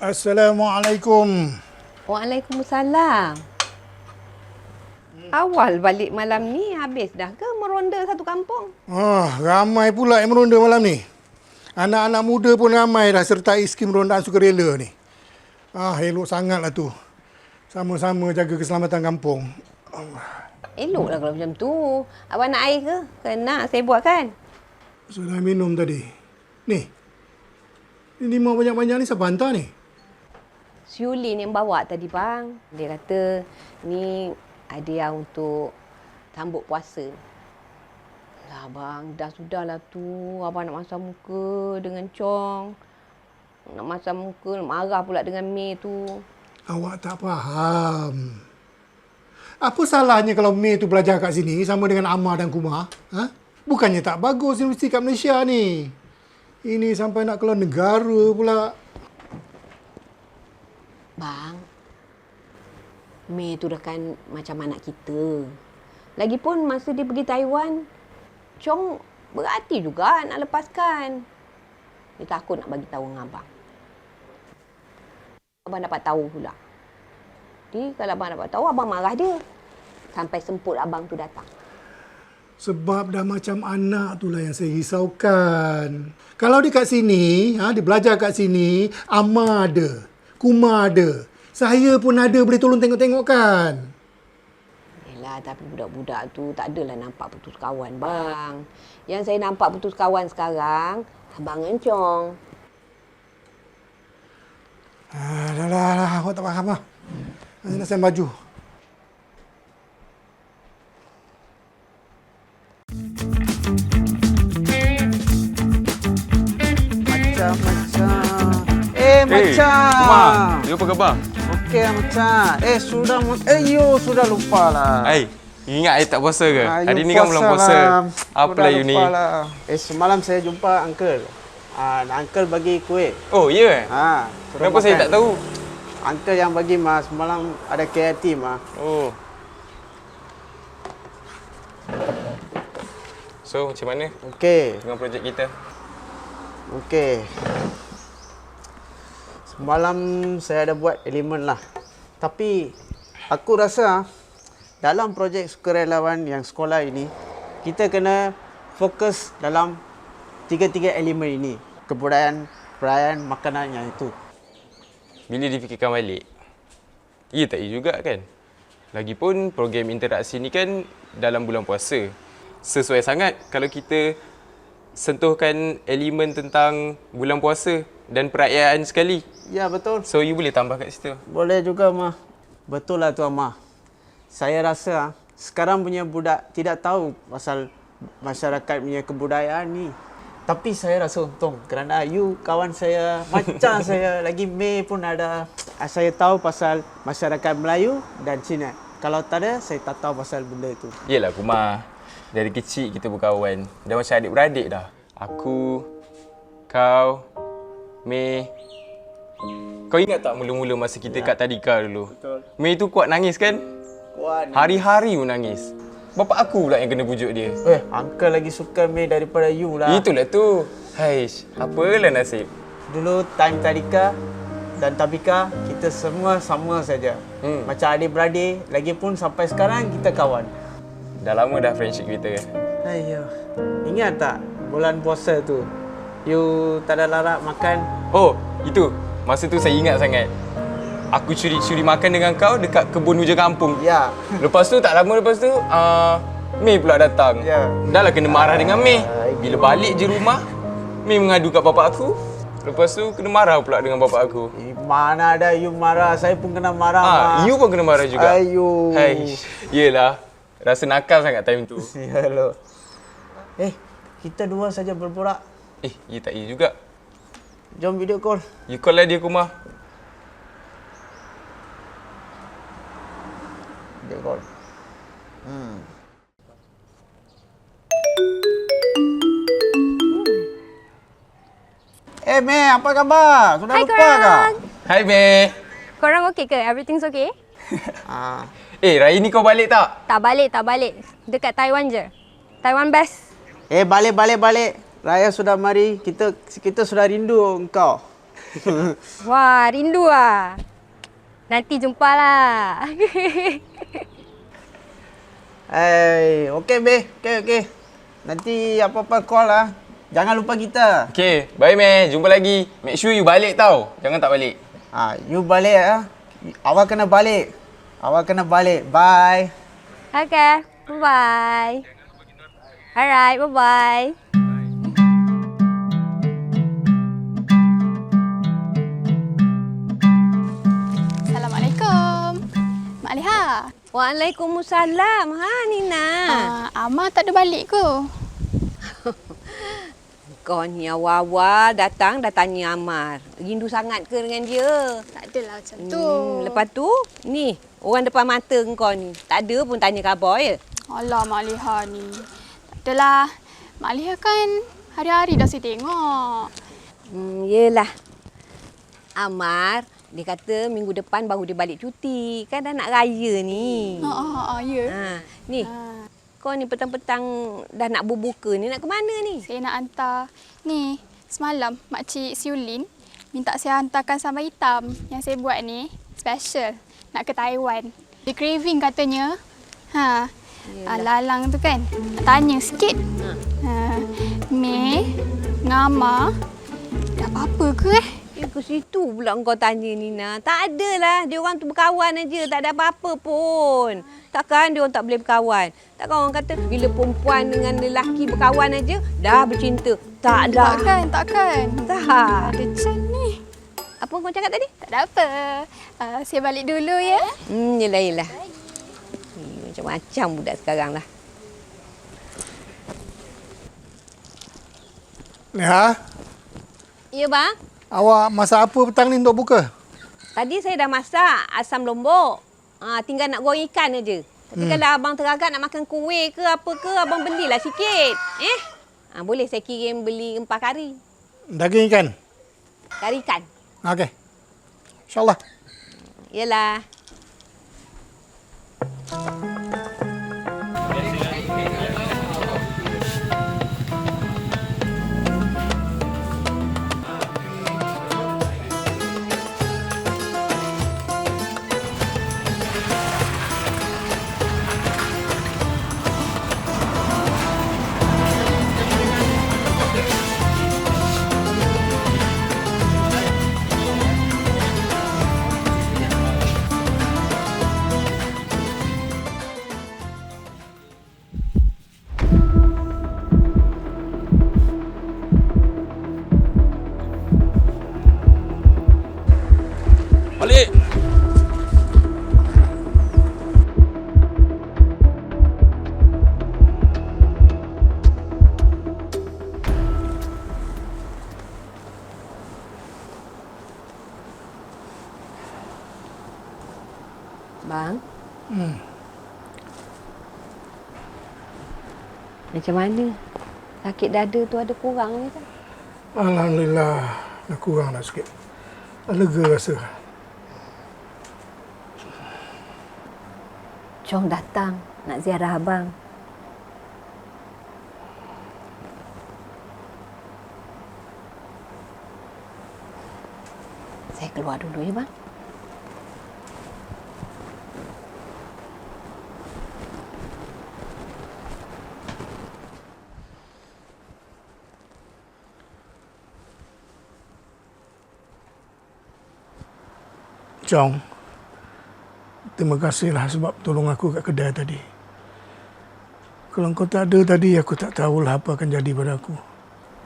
Assalamualaikum. Waalaikumsalam. Awal balik malam ni habis dah ke meronda satu kampung? Ah, ramai pula yang meronda malam ni. Anak-anak muda pun ramai dah sertai skim rondaan sukarela ni. Ah, elok sangatlah tu. Sama-sama jaga keselamatan kampung. Eloklah kalau macam tu. Abang nak air ke? Kena, saya buat kan? Sudah minum tadi. Ni. Ini mau banyak-banyak ni siapa hantar ni? Si Yulin yang bawa tadi bang. Dia kata ni hadiah untuk sambut puasa. Lah bang, dah sudahlah tu. Abang nak masam muka dengan Chong. Nak masam muka, nak marah pula dengan Mei tu. Awak tak faham. Apa salahnya kalau Mei tu belajar kat sini sama dengan Amar dan Kumar? Ha? Bukannya tak bagus universiti kat Malaysia ni. Ini sampai nak keluar negara pula. Bang, Mei tu kan macam anak kita. Lagipun masa dia pergi Taiwan, Chong berhati juga nak lepaskan. Dia takut nak bagi tahu dengan abang. Abang dapat tahu pula. Jadi kalau abang dapat tahu, abang marah dia. Sampai semput abang tu datang. Sebab dah macam anak tu lah yang saya risaukan. Kalau dia kat sini, ha, dia belajar kat sini, Amar ada, Kumar ada. Saya pun ada boleh tolong tengok-tengok kan. Yelah, tapi budak-budak tu tak adalah nampak putus kawan, bang. Yang saya nampak putus kawan sekarang, abang Encong. Ah, dah lah, dah, awak tak faham lah. Nanti nak send baju. Macam-macam. Eh, macam. Kumar, you apa khabar? Okey, macam. Eh, sudah. mu- Eh, yo, sudah lupa lah. Hai, you ingat I tak puasa ke? Ah, Hari ni kan bulan puasa. lah. Apalah Sudah you ni? Lah. Eh, semalam saya jumpa uncle. Ah, uncle bagi kuih. Oh, ya yeah. Ha, Kenapa saya makan. tak tahu? Uncle yang bagi mas semalam ada KRT mah. Oh. So, macam mana Okey, dengan projek kita? okey. Semalam saya ada buat elemen lah. Tapi aku rasa dalam projek sukarelawan yang sekolah ini kita kena fokus dalam tiga-tiga elemen ini. Kebudayaan, perayaan, makanan yang itu. Bila difikirkan balik, ya tak ya juga kan? Lagipun program interaksi ni kan dalam bulan puasa. Sesuai sangat kalau kita sentuhkan elemen tentang bulan puasa dan perayaan sekali. Ya betul. So, you boleh tambah kat situ. Boleh juga mah. Betul lah tu mah. Saya rasa ah, sekarang punya budak tidak tahu pasal masyarakat punya kebudayaan ni. Tapi saya rasa untung kerana you kawan saya macam saya lagi Mei pun ada ah, saya tahu pasal masyarakat Melayu dan Cina. Kalau tak ada saya tak tahu pasal benda itu. Yelah Kumar, dari kecil kita berkawan. Dah macam adik-beradik dah. Aku, kau, Mei. Kau ingat tak mula-mula masa kita kat Tadika dulu? Betul. Mei tu kuat nangis kan? Kuat. Hari-hari pun nangis. Bapak aku pula yang kena pujuk dia. Eh, uncle lagi suka Mei daripada you lah. Itulah tu. Haish, apalah nasib. Dulu time Tadika dan Tabika kita semua sama saja. Hmm. Macam adik-beradik, lagipun sampai sekarang kita kawan. Dah lama dah friendship kita. Ayo. Ingat tak bulan puasa tu? You tak ada larak makan. Oh, itu. Masa tu saya ingat sangat. Aku curi-curi makan dengan kau dekat kebun hujung kampung. Ya. Lepas tu tak lama lepas tu uh, Mei pula datang. Ya. Dah lah kena marah dengan Mei. Aduh. Bila balik je rumah, Mei mengadu kat bapak aku. Lepas tu kena marah pula dengan bapak aku. Eh, mana ada you marah? Saya pun kena marah. Ah, Ma. you pun kena marah juga. Ayo. Hai. Yelah. Rasa nakal sangat time tu. Ya lo. Eh, kita dua saja berborak. Eh, ya tak ya juga. Jom video call. You call lah dia Kumar. Video call. Hmm. Eh, Mei, apa khabar? Sudah Hai lupa korang. kah? Hai Mei. Korang okey ke? Everything's okay? Ah, Eh, Raya ni kau balik tak? Tak balik, tak balik. Dekat Taiwan je. Taiwan best. Eh balik balik balik. Raya sudah mari. Kita kita sudah rindu engkau. Wah, rindu ah. Nanti jumpalah. Hey, okey be. Okey okey. Nanti apa-apa call lah. Jangan lupa kita. Okay, bye meh. Jumpa lagi. Make sure you balik tau. Jangan tak balik. Ah, you balik ah. Awak kena balik. Awak kena balik. Bye. okay, bye-bye. Alright, bye-bye. Waalaikumsalam. Ha Nina. Uh, Amar tak ada balik ke? Kau ni awal-awal datang dah tanya Amar. Rindu sangat ke dengan dia? Tak adalah macam tu. Hmm, lepas tu, ni orang depan mata kau ni. Tak ada pun tanya khabar ya. Alah Mak Liha ni. Tak adalah. Mak kan hari-hari dah saya tengok. Hmm, yelah. Amar, dia kata minggu depan baru dia balik cuti. Kan dah nak raya ni. Ha, ha, ha, ya. Ha, ni, Ha. kau ni petang-petang dah nak berbuka ni. Nak ke mana ni? Saya nak hantar. Ni, semalam Makcik Siulin minta saya hantarkan sambal hitam yang saya buat ni. Special. Nak ke Taiwan. Dia craving katanya. Ha. Ah, lalang tu kan. Nak tanya sikit. Ha. Mei, Ngama, tak apa-apa ke eh? Ke situ pula kau tanya Nina. Tak adalah. Dia orang tu berkawan aja. Tak ada apa-apa pun. Takkan dia orang tak boleh berkawan. Takkan orang kata bila perempuan dengan lelaki berkawan aja dah bercinta. Tak dah. Takkan, takkan. Tak. Ada Chan ni. Apa kau cakap tadi? Tak ada apa. Uh, saya balik dulu ya. Hmm, yelah, yelah. Hmm, macam-macam budak sekarang lah. Leha, Ya, bang. Awak masak apa petang ni untuk buka? Tadi saya dah masak asam lombok. Ha, tinggal nak goreng ikan aja. Tapi hmm. kalau abang teragak nak makan kuih ke apa ke, abang belilah sikit. Eh? Ha, boleh saya kirim beli empat kari. Daging ikan? Kari ikan. Okey. InsyaAllah. Yelah. Balik! Bang. Hmm. Macam mana? Sakit dada tu ada kurang ni tak? Alhamdulillah. Dah kurang dah sikit. Dah lega rasa. Chong datang nak ziarah abang. Saya keluar dulu ya bang. Chong. Terima kasihlah sebab tolong aku kat kedai tadi. Kalau kau tak ada tadi, aku tak tahulah apa akan jadi pada aku.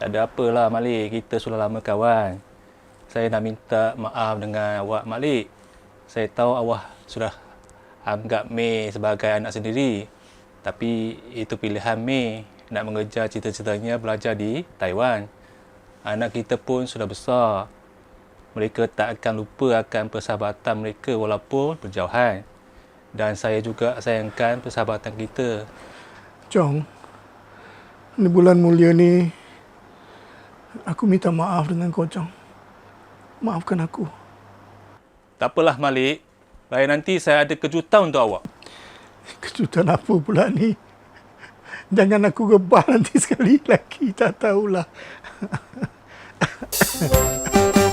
Tak ada apalah Malik, kita sudah lama kawan. Saya nak minta maaf dengan awak Malik. Saya tahu awak sudah anggap Mei sebagai anak sendiri. Tapi itu pilihan Mei nak mengejar cita-citanya belajar di Taiwan. Anak kita pun sudah besar. Mereka tak akan lupa akan persahabatan mereka walaupun berjauhan. Dan saya juga sayangkan persahabatan kita. Chong, ni bulan mulia ni, aku minta maaf dengan kau, Chong. Maafkan aku. Tak apalah Malik. Lain nanti saya ada kejutan untuk awak. Kejutan apa pula ni? Jangan aku gebah nanti sekali lagi. Tak tahulah.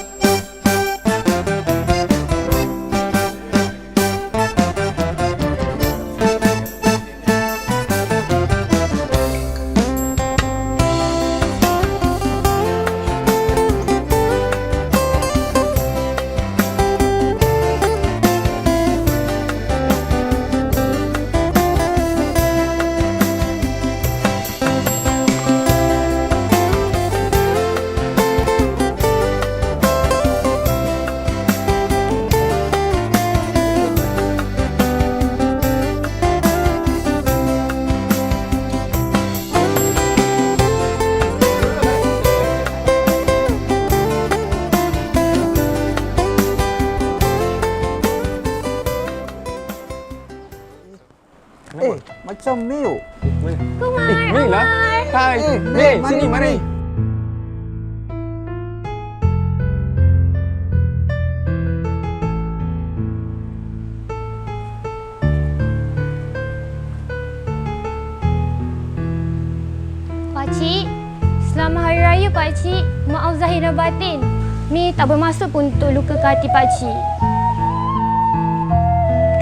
Pakcik. Maaf zahir dan batin. Mi tak bermaksud pun untuk luka ke hati Pakcik.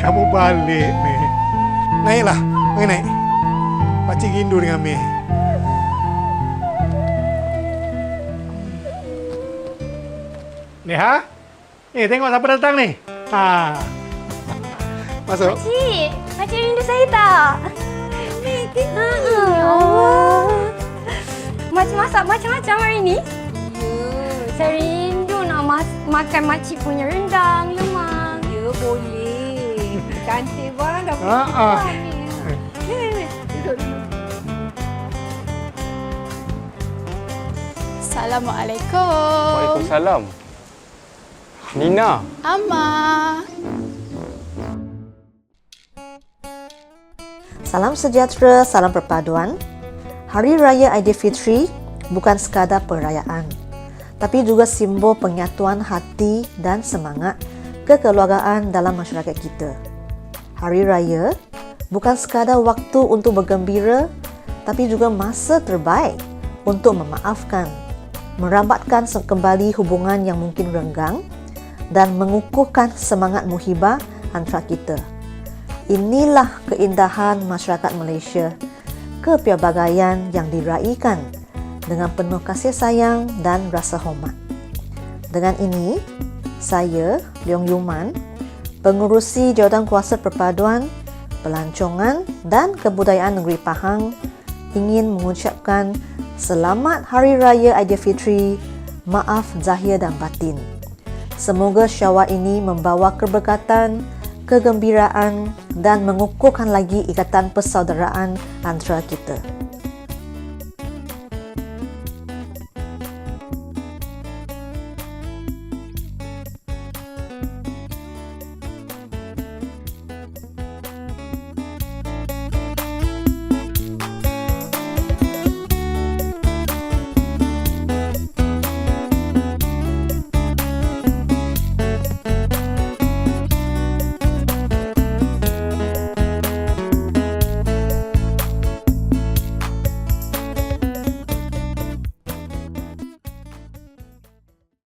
Kamu balik, Mei. Naiklah. Mari naik. Pakcik rindu dengan Mei. Neha? Ni, tengok siapa datang ni. Ha. Masuk. Pakcik, Pakcik rindu saya tak? Mi, tengok. Allah. Macam masak macam-macam hari ni? Ya, saya rindu nak mas- makan makcik punya rendang, lemang. Ya, boleh. Cantik bang. Dah Ha ah. Assalamualaikum. Waalaikumsalam. Nina. Amma. Salam sejahtera, salam perpaduan. Hari Raya Aidilfitri bukan sekadar perayaan, tapi juga simbol penyatuan hati dan semangat kekeluargaan dalam masyarakat kita. Hari Raya bukan sekadar waktu untuk bergembira, tapi juga masa terbaik untuk memaafkan, merambatkan kembali hubungan yang mungkin renggang dan mengukuhkan semangat muhibah antara kita. Inilah keindahan masyarakat Malaysia, kepelbagaian yang diraikan dengan penuh kasih sayang dan rasa hormat. Dengan ini, saya, Leong Yuman, pengurusi Jawatan Kuasa Perpaduan, Pelancongan dan Kebudayaan Negeri Pahang ingin mengucapkan Selamat Hari Raya Aidilfitri, maaf zahir dan batin. Semoga syawal ini membawa keberkatan, kegembiraan dan mengukuhkan lagi ikatan persaudaraan antara kita.